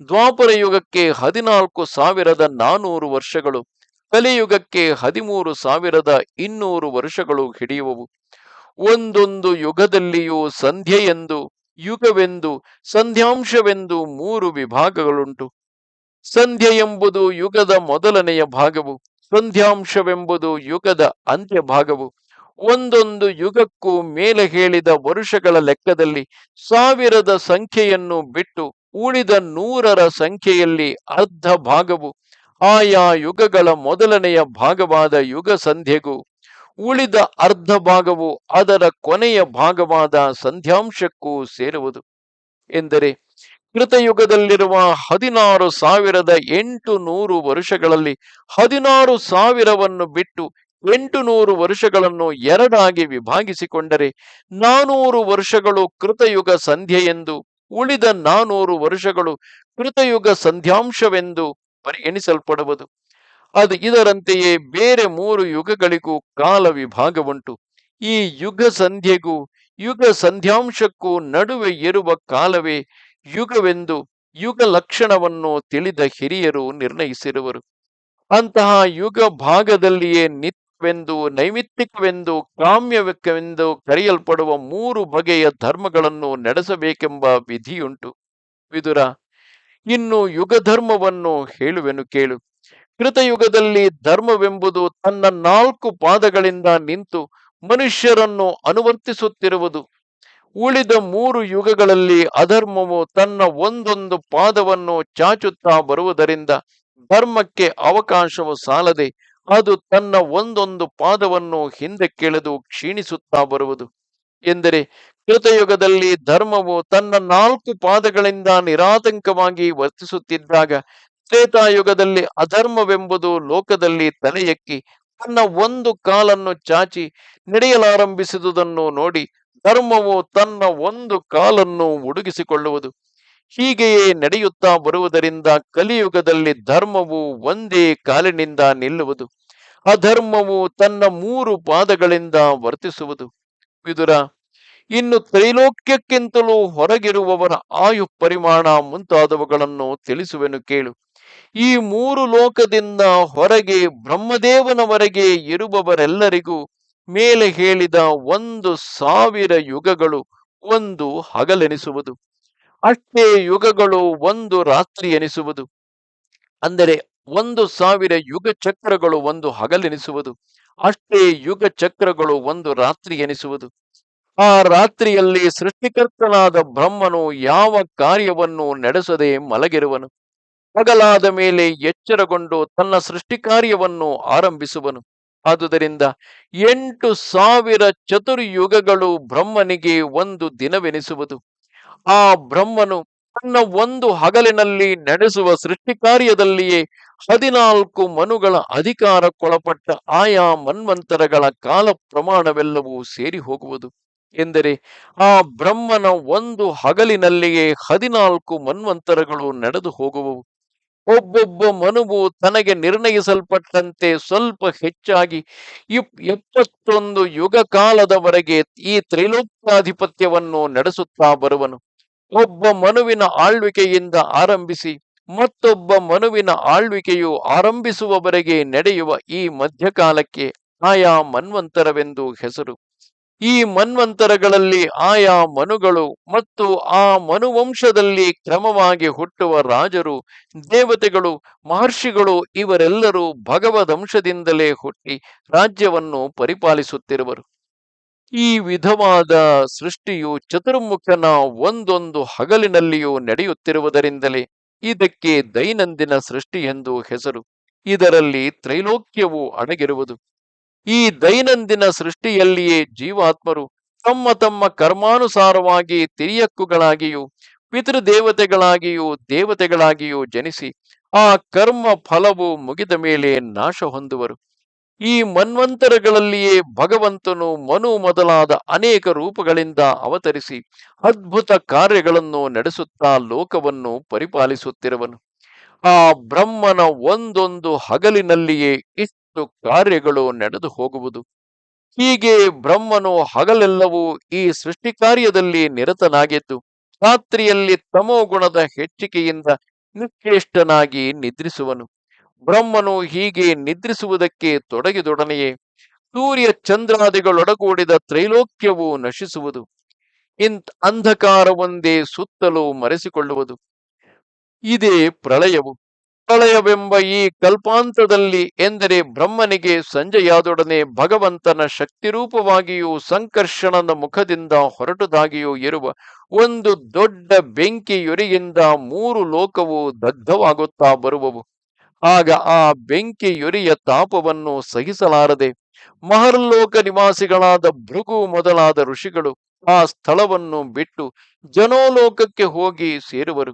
ದ್ವಾಪರ ಯುಗಕ್ಕೆ ಹದಿನಾಲ್ಕು ಸಾವಿರದ ನಾನೂರು ವರ್ಷಗಳು. ಕಲಿಯುಗಕ್ಕೆ ಹದಿಮೂರು ಸಾವಿರದ ಇನ್ನೂರು ವರ್ಷಗಳು ಹಿಡಿಯುವವು. ಒಂದೊಂದು ಯುಗದಲ್ಲಿಯೂ ಸಂಧ್ಯೆಯೆಂದು, ಯುಗವೆಂದು, ಸಂಧ್ಯಾಂಶವೆಂದು ಮೂರು ವಿಭಾಗಗಳುಂಟು. ಸಂಧ್ಯೆ ಎಂಬುದು ಯುಗದ ಮೊದಲನೆಯ ಭಾಗವು, ಸಂಧ್ಯಾಂಶವೆಂಬುದು ಯುಗದ ಅಂತ್ಯ ಭಾಗವು. ಒಂದೊಂದು ಯುಗಕ್ಕೂ ಮೇಲೆ ಹೇಳಿದ ವರುಷಗಳ ಲೆಕ್ಕದಲ್ಲಿ ಸಾವಿರದ ಸಂಖ್ಯೆಯನ್ನು ಬಿಟ್ಟು ಉಳಿದ ನೂರರ ಸಂಖ್ಯೆಯಲ್ಲಿ ಅರ್ಧ ಭಾಗವು ಆಯಾ ಯುಗಗಳ ಮೊದಲನೆಯ ಭಾಗವಾದ ಯುಗ ಸಂಧ್ಯೆಗೂ, ಉಳಿದ ಅರ್ಧ ಭಾಗವು ಅದರ ಕೊನೆಯ ಭಾಗವಾದ ಸಂಧ್ಯಾಂಶಕ್ಕೂ ಸೇರುವುದು. ಎಂದರೆ ಕೃತಯುಗದಲ್ಲಿರುವ ಹದಿನಾರು ಸಾವಿರದ ಎಂಟು ನೂರು ವರ್ಷಗಳಲ್ಲಿ ಹದಿನಾರು ಸಾವಿರವನ್ನು ಬಿಟ್ಟು ಎಂಟು ನೂರು ವರ್ಷಗಳನ್ನು ಎರಡಾಗಿ ವಿಭಾಗಿಸಿಕೊಂಡರೆ ನಾನೂರು ವರ್ಷಗಳು ಕೃತಯುಗ ಸಂಧ್ಯೆ ಎಂದು ಉಳಿದ ನಾನೂರು ವರ್ಷಗಳು ಕೃತಯುಗ ಸಂಧ್ಯಾಂಶವೆಂದು ಪರಿಗಣಿಸಲ್ಪಡುವುದು. ಅದು ಇದರಂತೆಯೇ ಬೇರೆ ಮೂರು ಯುಗಗಳಿಗೂ ಕಾಲ ವಿಭಾಗವುಂಟು. ಈ ಯುಗ ಸಂಧ್ಯೆಗೂ, ಯುಗ ಸಂಧ್ಯಾಂಶಕ್ಕೂ ನಡುವೆ ಇರುವ ಕಾಲವೇ ಯುಗವೆಂದು ಯುಗ ಲಕ್ಷಣವನ್ನು ತಿಳಿದ ಹಿರಿಯರು ನಿರ್ಣಯಿಸಿರುವರು. ಅಂತಹ ಯುಗ ಭಾಗದಲ್ಲಿಯೇ ನಿತ್ಯವೆಂದು, ನೈಮಿತ್ತಿಕವೆಂದು, ಕಾಮ್ಯವೆಂದು ಕರೆಯಲ್ಪಡುವ ಮೂರು ಬಗೆಯ ಧರ್ಮಗಳನ್ನು ನಡೆಸಬೇಕೆಂಬ ವಿಧಿಯುಂಟು. ವಿದುರ, ಇನ್ನು ಯುಗ ಧರ್ಮವನ್ನು ಹೇಳುವೆನು ಕೇಳು. ಕೃತಯುಗದಲ್ಲಿ ಧರ್ಮವೆಂಬುದು ತನ್ನ ನಾಲ್ಕು ಪಾದಗಳಿಂದ ನಿಂತು ಮನುಷ್ಯರನ್ನು ಅನುವರ್ತಿಸುತ್ತಿರುವುದು ಉಳಿದ ಮೂರು ಯುಗಗಳಲ್ಲಿ ಅಧರ್ಮವು ತನ್ನ ಒಂದೊಂದು ಪಾದವನ್ನು ಚಾಚುತ್ತಾ ಬರುವುದರಿಂದ ಧರ್ಮಕ್ಕೆ ಅವಕಾಶವು ಸಾಲದೆ ಅದು ತನ್ನ ಒಂದೊಂದು ಪಾದವನ್ನು ಹಿಂದಕ್ಕೆಳೆದು ಕ್ಷೀಣಿಸುತ್ತಾ ಬರುವುದು. ಎಂದರೆ ಕೃತಯುಗದಲ್ಲಿ ಧರ್ಮವು ತನ್ನ ನಾಲ್ಕು ಪಾದಗಳಿಂದ ನಿರಾತಂಕವಾಗಿ ವರ್ತಿಸುತ್ತಿದ್ದಾಗ ತ್ರೇತಾಯುಗದಲ್ಲಿ ಅಧರ್ಮವೆಂಬುದು ಲೋಕದಲ್ಲಿ ತಲೆ ತನ್ನ ಒಂದು ಕಾಲನ್ನು ಚಾಚಿ ನಡೆಯಲಾರಂಭಿಸಿದುದನ್ನು ನೋಡಿ ಧರ್ಮವು ತನ್ನ ಒಂದು ಕಾಲನ್ನು ಉಡುಗಿಸಿಕೊಳ್ಳುವುದು ಹೀಗೆಯೇ ನಡೆಯುತ್ತಾ ಬರುವುದರಿಂದ ಕಲಿಯುಗದಲ್ಲಿ ಧರ್ಮವು ಒಂದೇ ಕಾಲಿನಿಂದ ನಿಲ್ಲುವುದು. ಅಧರ್ಮವು ತನ್ನ ಮೂರು ಪಾದಗಳಿಂದ ವರ್ತಿಸುವುದು. ವಿದುರ, ಇನ್ನು ತ್ರೈಲೋಕ್ಯಕ್ಕಿಂತಲೂ ಹೊರಗಿರುವವರ ಆಯು ಪರಿಮಾಣ ಮುಂತಾದವುಗಳನ್ನು ತಿಳಿಸುವೆನು ಕೇಳು. ಈ ಮೂರು ಲೋಕದಿಂದ ಹೊರಗೆ ಬ್ರಹ್ಮದೇವನವರೆಗೆ ಇರುವವರೆಲ್ಲರಿಗೂ ಮೇಲೆ ಹೇಳಿದ ಒಂದು ಸಾವಿರ ಯುಗಗಳು ಒಂದು ಹಗಲೆನಿಸುವುದು. ಅಷ್ಟೇ ಯುಗಗಳು ಒಂದು ರಾತ್ರಿ ಎನಿಸುವುದು. ಅಂದರೆ ಒಂದು ಸಾವಿರ ಯುಗ ಚಕ್ರಗಳು ಒಂದು ಹಗಲೆನಿಸುವುದು. ಅಷ್ಟೇ ಯುಗ ಚಕ್ರಗಳು ಒಂದು ರಾತ್ರಿ ಎನಿಸುವುದು. ಆ ರಾತ್ರಿಯಲ್ಲಿ ಸೃಷ್ಟಿಕರ್ತನಾದ ಬ್ರಹ್ಮನು ಯಾವ ಕಾರ್ಯವನ್ನು ನಡೆಸದೆ ಮಲಗಿರುವನು. ಹಗಲಾದ ಮೇಲೆ ಎಚ್ಚರಗೊಂಡು ತನ್ನ ಸೃಷ್ಟಿ ಕಾರ್ಯವನ್ನು ಆರಂಭಿಸುವನು. ಆದುದರಿಂದ ಎಂಟು ಸಾವಿರ ಚತುರ್ಯುಗಗಳು ಬ್ರಹ್ಮನಿಗೆ ಒಂದು ದಿನವೆನಿಸುವುದು. ಆ ಬ್ರಹ್ಮನು ತನ್ನ ಒಂದು ಹಗಲಿನಲ್ಲಿ ನಡೆಸುವ ಸೃಷ್ಟಿ ಕಾರ್ಯದಲ್ಲಿಯೇ ಹದಿನಾಲ್ಕು ಮನುಗಳ ಅಧಿಕಾರಕ್ಕೊಳಪಟ್ಟ ಆಯಾ ಮನ್ವಂತರಗಳ ಕಾಲ ಪ್ರಮಾಣವೆಲ್ಲವೂ ಸೇರಿ ಹೋಗುವುದು. ಎಂದರೆ ಆ ಬ್ರಹ್ಮನ ಒಂದು ಹಗಲಿನಲ್ಲಿಯೇ ಹದಿನಾಲ್ಕು ಮನ್ವಂತರಗಳು ನಡೆದು ಹೋಗುವವು. ಒಬ್ಬೊಬ್ಬ ಮನುವು ತನಗೆ ನಿರ್ಣಯಿಸಲ್ಪಟ್ಟಂತೆ ಸ್ವಲ್ಪ ಹೆಚ್ಚಾಗಿ ಎಪ್ಪತ್ತೊಂದು ಯುಗ ಕಾಲದವರೆಗೆ ಈ ತ್ರಿಲೋಕಾಧಿಪತ್ಯವನ್ನು ನಡೆಸುತ್ತಾ ಬರುವನು. ಒಬ್ಬ ಮನುವಿನ ಆಳ್ವಿಕೆಯಿಂದ ಆರಂಭಿಸಿ ಮತ್ತೊಬ್ಬ ಮನುವಿನ ಆಳ್ವಿಕೆಯು ಆರಂಭಿಸುವವರೆಗೆ ನಡೆಯುವ ಈ ಮಧ್ಯಕಾಲಕ್ಕೆ ಆಯಾ ಮನ್ವಂತರವೆಂದು ಹೆಸರು. ಈ ಮನ್ವಂತರಗಳಲ್ಲಿ ಆಯಾ ಮನುಗಳು ಮತ್ತು ಆ ಮನುವಂಶದಲ್ಲಿ ಕ್ರಮವಾಗಿ ಹುಟ್ಟುವ ರಾಜರು, ದೇವತೆಗಳು, ಮಹರ್ಷಿಗಳು ಇವರೆಲ್ಲರೂ ಭಗವದಂಶದಿಂದಲೇ ಹುಟ್ಟಿ ರಾಜ್ಯವನ್ನು ಪರಿಪಾಲಿಸುತ್ತಿರುವರು. ಈ ವಿಧವಾದ ಸೃಷ್ಟಿಯು ಚತುರ್ಮುಖನ ಒಂದೊಂದು ಹಗಲಿನಲ್ಲಿಯೂ ನಡೆಯುತ್ತಿರುವುದರಿಂದಲೇ ಇದಕ್ಕೆ ದೈನಂದಿನ ಸೃಷ್ಟಿ ಎಂದು ಹೆಸರು. ಇದರಲ್ಲಿ ತ್ರೈಲೋಕ್ಯವು ಅಡಗಿರುವುದು. ಈ ದೈನಂದಿನ ಸೃಷ್ಟಿಯಲ್ಲಿಯೇ ಜೀವಾತ್ಮರು ತಮ್ಮ ತಮ್ಮ ಕರ್ಮಾನುಸಾರವಾಗಿ ತಿರಿಯಕ್ಕುಗಳಾಗಿಯೂ, ಪಿತೃದೇವತೆಗಳಾಗಿಯೂ, ದೇವತೆಗಳಾಗಿಯೂ ಜನಿಸಿ ಆ ಕರ್ಮ ಫಲವು ಮುಗಿದ ಮೇಲೆ ನಾಶ ಹೊಂದುವರು. ಈ ಮನ್ವಂತರಗಳಲ್ಲಿಯೇ ಭಗವಂತನು ಮನು ಮೊದಲಾದ ಅನೇಕ ರೂಪಗಳಿಂದ ಅವತರಿಸಿ ಅದ್ಭುತ ಕಾರ್ಯಗಳನ್ನು ನಡೆಸುತ್ತಾ ಲೋಕವನ್ನು ಪರಿಪಾಲಿಸುತ್ತಿರುವನು. ಆ ಬ್ರಹ್ಮನ ಒಂದೊಂದು ಹಗಲಿನಲ್ಲಿಯೇ ಕಾರ್ಯಗಳು ನಡೆದು ಹೋಗುವುದು. ಹೀಗೆ ಬ್ರಹ್ಮನು ಹಗಲೆಲ್ಲವೂ ಈ ಸೃಷ್ಟಿ ಕಾರ್ಯದಲ್ಲಿ ನಿರತನಾಗಿದ್ದು, ರಾತ್ರಿಯಲ್ಲಿ ತಮೋಗುಣದ ಹೆಚ್ಚಿಕೆಯಿಂದ ನಿಶ್ಚೇಷ್ಟನಾಗಿ ನಿದ್ರಿಸುವನು. ಬ್ರಹ್ಮನು ಹೀಗೆ ನಿದ್ರಿಸುವುದಕ್ಕೆ ತೊಡಗಿದೊಡನೆಯೇ ಸೂರ್ಯ ಚಂದ್ರಾದಿಗಳೊಡಗೂಡಿದ ತ್ರೈಲೋಕ್ಯವು ನಶಿಸುವುದು. ಇಂತ್ ಅಂಧಕಾರವೊಂದೇ ಸುತ್ತಲೂ ಮರೆಸಿಕೊಳ್ಳುವುದು. ಇದೇ ಪ್ರಳಯವು. ಪ್ರಳಯವೆಂಬ ಈ ಕಲ್ಪಾಂತದಲ್ಲಿ ಎಂದರೆ ಬ್ರಹ್ಮನಿಗೆ ಸಂಜೆಯಾದೊಡನೆ ಭಗವಂತನ ಶಕ್ತಿರೂಪವಾಗಿಯೂ ಸಂಕರ್ಷಣನ ಮುಖದಿಂದ ಹೊರಟುದಾಗಿಯೂ ಇರುವ ಒಂದು ದೊಡ್ಡ ಬೆಂಕಿಯೊರಿಯಿಂದ ಮೂರು ಲೋಕವು ದಗ್ಧವಾಗುತ್ತಾ ಬರುವವು. ಆಗ ಆ ಬೆಂಕಿಯುರಿಯ ತಾಪವನ್ನು ಸಹಿಸಲಾರದೆ ಮಹರ್ಲೋಕ ನಿವಾಸಿಗಳಾದ ಭೃಗು ಮೊದಲಾದ ಋಷಿಗಳು ಆ ಸ್ಥಳವನ್ನು ಬಿಟ್ಟು ಜನೋಲೋಕಕ್ಕೆ ಹೋಗಿ ಸೇರುವರು.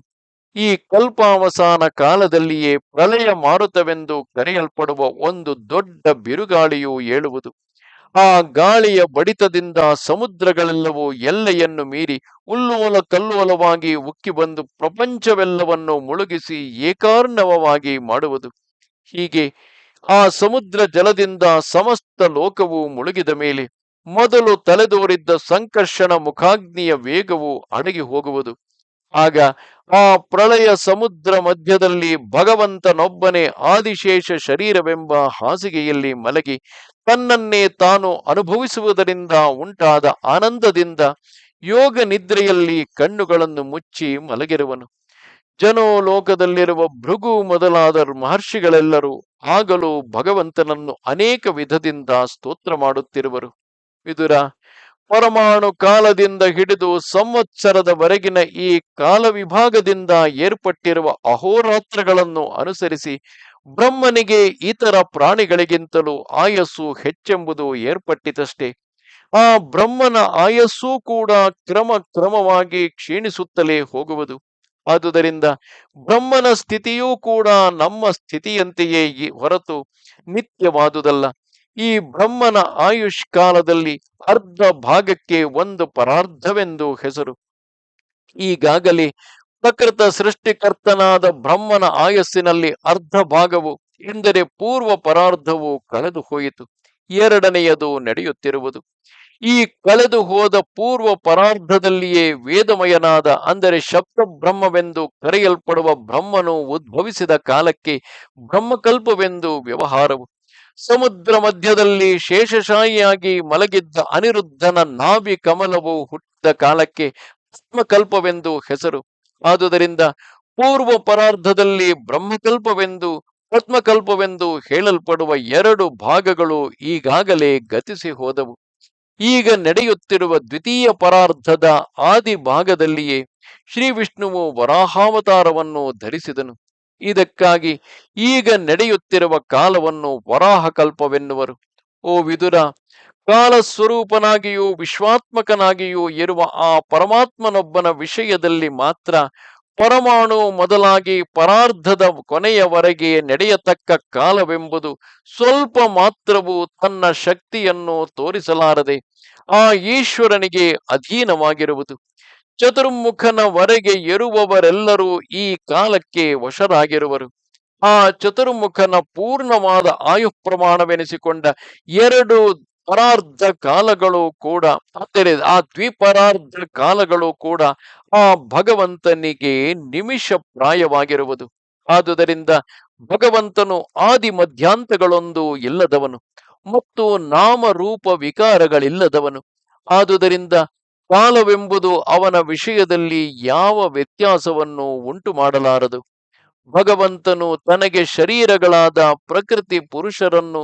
ಈ ಕಲ್ಪಾವಸಾನ ಕಾಲದಲ್ಲಿಯೇ ಪ್ರಲಯ ಮಾರುತವೆಂದು ಕರೆಯಲ್ಪಡುವ ಒಂದು ದೊಡ್ಡ ಬಿರುಗಾಳಿಯು ಏಳುವುದು. ಆ ಗಾಳಿಯ ಬಡಿತದಿಂದ ಸಮುದ್ರಗಳೆಲ್ಲವೂ ಎಲ್ಲೆಯನ್ನು ಮೀರಿ ಉಲ್ಲೋಲ ಕಲ್ಲೋಲವಾಗಿ ಉಕ್ಕಿ ಬಂದು ಪ್ರಪಂಚವೆಲ್ಲವನ್ನು ಮುಳುಗಿಸಿ ಏಕಾರ್ಣವವಾಗಿ ಮಾಡುವುದು. ಹೀಗೆ ಆ ಸಮುದ್ರ ಜಲದಿಂದ ಸಮಸ್ತ ಲೋಕವು ಮುಳುಗಿದ ಮೇಲೆ ಮೊದಲು ತಲೆದೋರಿದ್ದ ಸಂಕರ್ಷಣ ಮುಖಾಗ್ನಿಯ ವೇಗವು ಅಡಗಿ ಹೋಗುವುದು. ಆಗ ಆ ಪ್ರಳಯ ಸಮುದ್ರ ಮಧ್ಯದಲ್ಲಿ ಭಗವಂತನೊಬ್ಬನೇ ಆದಿಶೇಷ ಶರೀರವೆಂಬ ಹಾಸಿಗೆಯಲ್ಲಿ ಮಲಗಿ ತನ್ನನ್ನೇ ತಾನು ಅನುಭವಿಸುವುದರಿಂದ ಉಂಟಾದ ಆನಂದದಿಂದ ಯೋಗ ನಿದ್ರೆಯಲ್ಲಿ ಕಣ್ಣುಗಳನ್ನು ಮುಚ್ಚಿ ಮಲಗಿರುವನು. ಜನೋ ಲೋಕದಲ್ಲಿರುವ ಭೃಗು ಮೊದಲಾದ ಮಹರ್ಷಿಗಳೆಲ್ಲರೂ ಆಗಲೂ ಭಗವಂತನನ್ನು ಅನೇಕ ವಿಧದಿಂದ ಸ್ತೋತ್ರ ಮಾಡುತ್ತಿರುವರು. ವಿದುರ ಪರಮಾಣು ಕಾಲದಿಂದ ಹಿಡಿದು ಸಂವತ್ಸರದವರೆಗಿನ ಈ ಕಾಲ ವಿಭಾಗದಿಂದ ಏರ್ಪಟ್ಟಿರುವ ಅಹೋರಾತ್ರಗಳನ್ನು ಅನುಸರಿಸಿ ಬ್ರಹ್ಮನಿಗೆ ಇತರ ಪ್ರಾಣಿಗಳಿಗಿಂತಲೂ ಆಯಸ್ಸು ಹೆಚ್ಚೆಂಬುದು ಏರ್ಪಟ್ಟಿತಷ್ಟೇ. ಆ ಬ್ರಹ್ಮನ ಆಯಸ್ಸೂ ಕೂಡ ಕ್ರಮ ಕ್ರಮವಾಗಿ ಕ್ಷೀಣಿಸುತ್ತಲೇ ಹೋಗುವುದು. ಆದುದರಿಂದ ಬ್ರಹ್ಮನ ಸ್ಥಿತಿಯೂ ಕೂಡ ನಮ್ಮ ಸ್ಥಿತಿಯಂತೆಯೇ ಹೊರತು ನಿತ್ಯವಾದುದಲ್ಲ. ಈ ಬ್ರಹ್ಮನ ಆಯುಷ್ ಕಾಲದಲ್ಲಿ ಅರ್ಧ ಭಾಗಕ್ಕೆ ಒಂದು ಪರಾರ್ಧವೆಂದು ಹೆಸರು. ಈಗಾಗಲೇ ಪ್ರಕೃತ ಸೃಷ್ಟಿಕರ್ತನಾದ ಬ್ರಹ್ಮನ ಆಯಸ್ಸಿನಲ್ಲಿ ಅರ್ಧ ಭಾಗವು ಎಂದರೆ ಪೂರ್ವ ಪರಾರ್ಧವು ಕಳೆದು ಹೋಯಿತು, ಎರಡನೆಯದು ನಡೆಯುತ್ತಿರುವುದು. ಈ ಕಳೆದು ಹೋದ ಪೂರ್ವ ಪರಾರ್ಧದಲ್ಲಿಯೇ ವೇದಮಯನಾದ ಅಂದರೆ ಶಬ್ದ ಬ್ರಹ್ಮವೆಂದು ಕರೆಯಲ್ಪಡುವ ಬ್ರಹ್ಮನು ಉದ್ಭವಿಸಿದ ಕಾಲಕ್ಕೆ ಬ್ರಹ್ಮಕಲ್ಪವೆಂದು ವ್ಯವಹಾರವು. ಸಮುದ್ರ ಮಧ್ಯದಲ್ಲಿ ಶೇಷಶಾಹಿಯಾಗಿ ಮಲಗಿದ್ದ ಅನಿರುದ್ಧನ ನಾಭಿ ಕಮಲವು ಹುಟ್ಟಿದ ಕಾಲಕ್ಕೆ ಆತ್ಮಕಲ್ಪವೆಂದು ಹೆಸರು. ಆದುದರಿಂದ ಪೂರ್ವ ಪರಾರ್ಧದಲ್ಲಿ ಬ್ರಹ್ಮಕಲ್ಪವೆಂದು, ಆತ್ಮಕಲ್ಪವೆಂದು ಹೇಳಲ್ಪಡುವ ಎರಡು ಭಾಗಗಳು ಈಗಾಗಲೇ ಗತಿಸಿ ಹೋದವು. ಈಗ ನಡೆಯುತ್ತಿರುವ ದ್ವಿತೀಯ ಪರಾರ್ಧದ ಆದಿ ಭಾಗದಲ್ಲಿಯೇ ಶ್ರೀ ವಿಷ್ಣುವು ವರಾಹಾವತಾರವನ್ನು ಧರಿಸಿದನು. ಇದಕ್ಕಾಗಿ ಈಗ ನಡೆಯುತ್ತಿರುವ ಕಾಲವನ್ನು ವರಾಹ ಕಲ್ಪವೆನ್ನುವರು ಓ ವಿದುರ ಕಾಲ ಸ್ವರೂಪನಾಗಿಯೂ ವಿಶ್ವಾತ್ಮಕನಾಗಿಯೂ ಇರುವ ಆ ಪರಮಾತ್ಮನೊಬ್ಬನ ವಿಷಯದಲ್ಲಿ ಮಾತ್ರ ಪರಮಾಣು ಮೊದಲಾಗಿ ಪರಾರ್ಧದ ಕೊನೆಯವರೆಗೆ ನಡೆಯತಕ್ಕ ಕಾಲವೆಂಬುದು ಸ್ವಲ್ಪ ಮಾತ್ರವೂ ತನ್ನ ಶಕ್ತಿಯನ್ನು ತೋರಿಸಲಾರದೆ ಆ ಈಶ್ವರನಿಗೆ ಅಧೀನವಾಗಿರುವುದು. ಚತುರ್ಮುಖನವರೆಗೆ ಇರುವವರೆಲ್ಲರೂ ಈ ಕಾಲಕ್ಕೆ ವಶರಾಗಿರುವರು. ಆ ಚತುರ್ಮುಖನ ಪೂರ್ಣವಾದ ಆಯು ಪ್ರಮಾಣವೆನಿಸಿಕೊಂಡ ಎರಡು ಪರಾರ್ಧ ಕಾಲಗಳು ಕೂಡ ಆ ದ್ವಿಪರಾರ್ಧ ಕಾಲಗಳು ಕೂಡ ಆ ಭಗವಂತನಿಗೆ ನಿಮಿಷ ಪ್ರಾಯವಾಗಿರುವುದು ಆದುದರಿಂದ ಭಗವಂತನು ಆದಿ ಮಧ್ಯಾಂತಗಳೊಂದು ಇಲ್ಲದವನು ಮತ್ತು ನಾಮರೂಪ ವಿಕಾರಗಳಿಲ್ಲದವನು. ಆದುದರಿಂದ ಕಾಲವೆಂಬುದು ಅವನ ವಿಷಯದಲ್ಲಿ ಯಾವ ವ್ಯತ್ಯಾಸವನ್ನು ಉಂಟು ಮಾಡಲಾರದು ಭಗವಂತನು ತನಗೆ ಶರೀರಗಳಾದ ಪ್ರಕೃತಿ ಪುರುಷರನ್ನು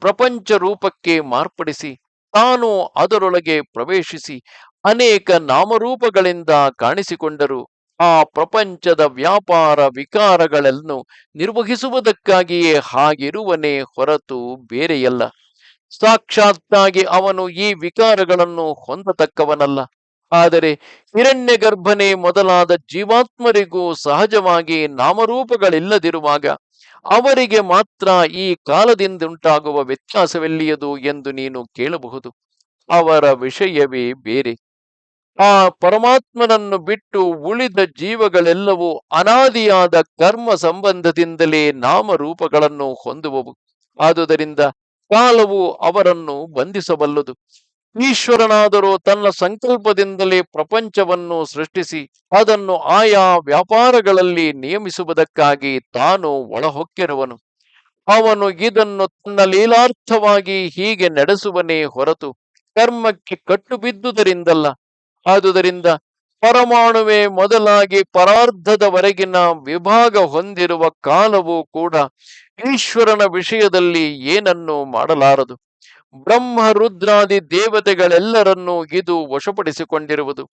ಪ್ರಪಂಚ ರೂಪಕ್ಕೆ ಮಾರ್ಪಡಿಸಿ, ತಾನು ಅದರೊಳಗೆ ಪ್ರವೇಶಿಸಿ ಅನೇಕ ನಾಮರೂಪಗಳಿಂದ ಕಾಣಿಸಿಕೊಂಡರು. ಆ ಪ್ರಪಂಚದ ವ್ಯಾಪಾರ ವಿಕಾರಗಳನ್ನು ನಿರ್ವಹಿಸುವುದಕ್ಕಾಗಿಯೇ ಹಾಗಿರುವನೇ ಹೊರತು ಬೇರೆಯಲ್ಲ. ಸಾಕ್ಷಾತ್ತಾಗಿ ಅವನು ಈ ವಿಕಾರಗಳನ್ನು ಹೊಂದತಕ್ಕವನಲ್ಲ. ಆದರೆ ಹಿರಣ್ಯ ಗರ್ಭನೆ ಮೊದಲಾದ ಜೀವಾತ್ಮರಿಗೂ ಸಹಜವಾಗಿ ನಾಮರೂಪಗಳಿಲ್ಲದಿರುವಾಗ ಅವರಿಗೆ ಮಾತ್ರ ಈ ಕಾಲದಿಂದಂಟಾಗುವ ವ್ಯತ್ಯಾಸವೆಲ್ಲಿಯದು ಎಂದು ನೀನು ಕೇಳಬಹುದು. ಅವರ ವಿಷಯವೇ ಬೇರೆ. ಆ ಪರಮಾತ್ಮನನ್ನು ಬಿಟ್ಟು ಉಳಿದ ಜೀವಗಳೆಲ್ಲವೂ ಅನಾದಿಯಾದ ಕರ್ಮ ಸಂಬಂಧದಿಂದಲೇ ನಾಮರೂಪಗಳನ್ನು ಹೊಂದುವವು. ಆದುದರಿಂದ ಕಾಲವು ಅವರನ್ನು ಬಂಧಿಸಬಲ್ಲದು. ಈಶ್ವರನಾದರೂ ತನ್ನ ಸಂಕಲ್ಪದಿಂದಲೇ ಪ್ರಪಂಚವನ್ನು ಸೃಷ್ಟಿಸಿ ಅದನ್ನು ಆಯಾ ವ್ಯಾಪಾರಗಳಲ್ಲಿ ನಿಯಮಿಸುವುದಕ್ಕಾಗಿ ತಾನು ಒಳಹೊಕ್ಕಿರುವನು. ಅವನು ಇದನ್ನು ತನ್ನ ಲೀಲಾರ್ಥವಾಗಿ ಹೀಗೆ ನಡೆಸುವನೇ ಹೊರತು. ಕರ್ಮಕ್ಕೆ ಕಟ್ಟು ಬಿದ್ದುದರಿಂದಲ್ಲ ಆದುದರಿಂದ ಪರಮಾಣುವೆ ಮೊದಲಾಗಿ ಪರಾರ್ಧದವರೆಗಿನ ವಿಭಾಗ ಹೊಂದಿರುವ ಕಾಲವು ಕೂಡ ಈಶ್ವರನ ವಿಷಯದಲ್ಲಿ ಏನನ್ನು ಮಾಡಲಾರದು. ಬ್ರಹ್ಮ ರುದ್ರಾದಿ ದೇವತೆಗಳೆಲ್ಲರನ್ನೂ ಇದು ವಶಪಡಿಸಿಕೊಂಡಿರುವುದು.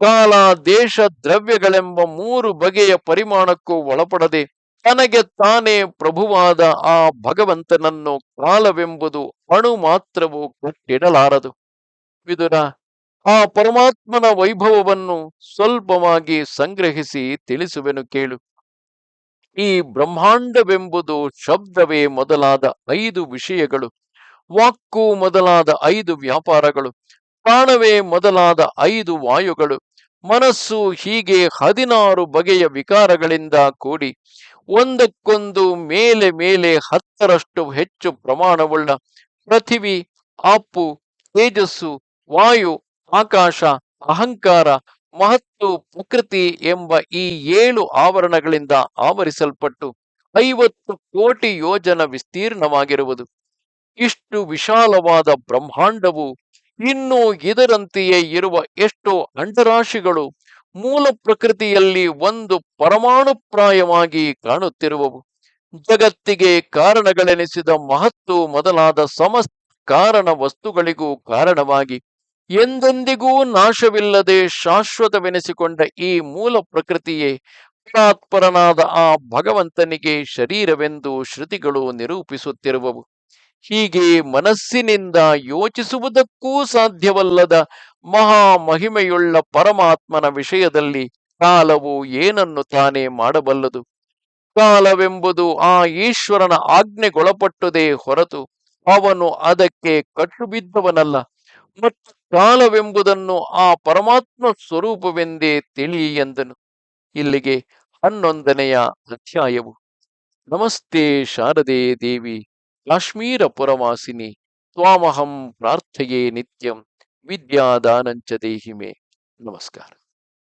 ಕಾಲ, ದೇಶ, ದ್ರವ್ಯಗಳೆಂಬ ಮೂರು ಬಗೆಯ ಪರಿಮಾಣಕ್ಕೂ ಒಳಪಡದೆ ತನಗೆ ತಾನೇ ಪ್ರಭುವಾದ ಆ ಭಗವಂತನನ್ನು ಕಾಲವೆಂಬುದು ಅಣು ಮಾತ್ರವೂ ಕಟ್ಟಿಡಲಾರದು. ವಿದುರ ಆ ಪರಮಾತ್ಮನ ವೈಭವವನ್ನು ಸ್ವಲ್ಪವಾಗಿ ಸಂಗ್ರಹಿಸಿ ತಿಳಿಸುವೆನು ಕೇಳು. ಈ ಬ್ರಹ್ಮಾಂಡವೆಂಬುದು ಶಬ್ದವೇ ಮೊದಲಾದ ಐದು ವಿಷಯಗಳು. ವಾಕ್ಕು ಮೊದಲಾದ ಐದು ವ್ಯಾಪಾರಗಳು. ಪ್ರಾಣವೇ ಮೊದಲಾದ ಐದು ವಾಯುಗಳು. ಮನಸ್ಸು ಹೀಗೆ ಹದಿನಾರು ಬಗೆಯ ವಿಕಾರಗಳಿಂದ ಕೂಡಿ ಒಂದಕ್ಕೊಂದು ಮೇಲೆ ಮೇಲೆ ಹತ್ತರಷ್ಟು ಹೆಚ್ಚು ಪ್ರಮಾಣವುಳ್ಳ ಪೃಥಿವಿ ಆಪು ತೇಜಸ್ಸು, ವಾಯು ಆಕಾಶ, ಅಹಂಕಾರ, ಮಹತ್ತು, ಪ್ರಕೃತಿ ಎಂಬ ಈ ಏಳು ಆವರಣಗಳಿಂದ ಆವರಿಸಲ್ಪಟ್ಟು ಐವತ್ತು ಕೋಟಿ ಯೋಜನ ವಿಸ್ತೀರ್ಣವಾಗಿರುವುದು. ಇಷ್ಟು ವಿಶಾಲವಾದ ಬ್ರಹ್ಮಾಂಡವು ಇನ್ನು ಇದರಂತೆಯೇ ಇರುವ ಎಷ್ಟೋ ಅಂಡರಾಶಿಗಳು ಮೂಲ ಪ್ರಕೃತಿಯಲ್ಲಿ ಒಂದು ಪರಮಾಣುಪ್ರಾಯವಾಗಿ ಕಾಣುತ್ತಿರುವವು. ಜಗತ್ತಿಗೆ ಕಾರಣಗಳೆನಿಸಿದ ಮಹತ್ತು ಮೊದಲಾದ ಸಮಸ್ತ ಕಾರಣ ವಸ್ತುಗಳಿಗೂ ಕಾರಣವಾಗಿ ಎಂದೆಂದಿಗೂ ನಾಶವಿಲ್ಲದೆ ಶಾಶ್ವತವೆನಿಸಿಕೊಂಡ ಈ ಮೂಲ ಪ್ರಕೃತಿಯೇ ಪರಾತ್ಪರನಾದ ಆ ಭಗವಂತನಿಗೆ ಶರೀರವೆಂದು ಶ್ರುತಿಗಳು ನಿರೂಪಿಸುತ್ತಿರುವವು. ಹೀಗೆ ಮನಸ್ಸಿನಿಂದ ಯೋಚಿಸುವುದಕ್ಕೂ ಸಾಧ್ಯವಲ್ಲದ ಮಹಾ ಮಹಿಮೆಯುಳ್ಳ ಪರಮಾತ್ಮನ ವಿಷಯದಲ್ಲಿ ಕಾಲವು ಏನನ್ನು ತಾನೇ ಮಾಡಬಲ್ಲದು? ಕಾಲವೆಂಬುದು ಆ ಈಶ್ವರನ ಆಜ್ಞೆಗೊಳಪಟ್ಟುದೇ ಹೊರತು ಅವನು ಅದಕ್ಕೆ ಕಟ್ಟುಬಿದ್ದವನಲ್ಲ. ಮತ್ತು ಕಾಲವೆಂಬುದನ್ನು ಆ ಪರಮಾತ್ಮ ಸ್ವರೂಪವೆಂದೇ ತಿಳಿ ಎಂದನು. ಇಲ್ಲಿಗೆ ಹನ್ನೊಂದನೆಯ ಅಧ್ಯಾಯವು. ನಮಸ್ತೆ ಶಾರದೆ ದೇವಿ, ಕಾಶ್ಮೀರ ಪುರವಾಸಿನಿ, ತ್ವಾಮಹಂ ಪ್ರಾರ್ಥಯೇ ನಿತ್ಯಂ, ವಿದ್ಯಾದಾನಂಚ ದೇಹಿಮೆ. ನಮಸ್ಕಾರ.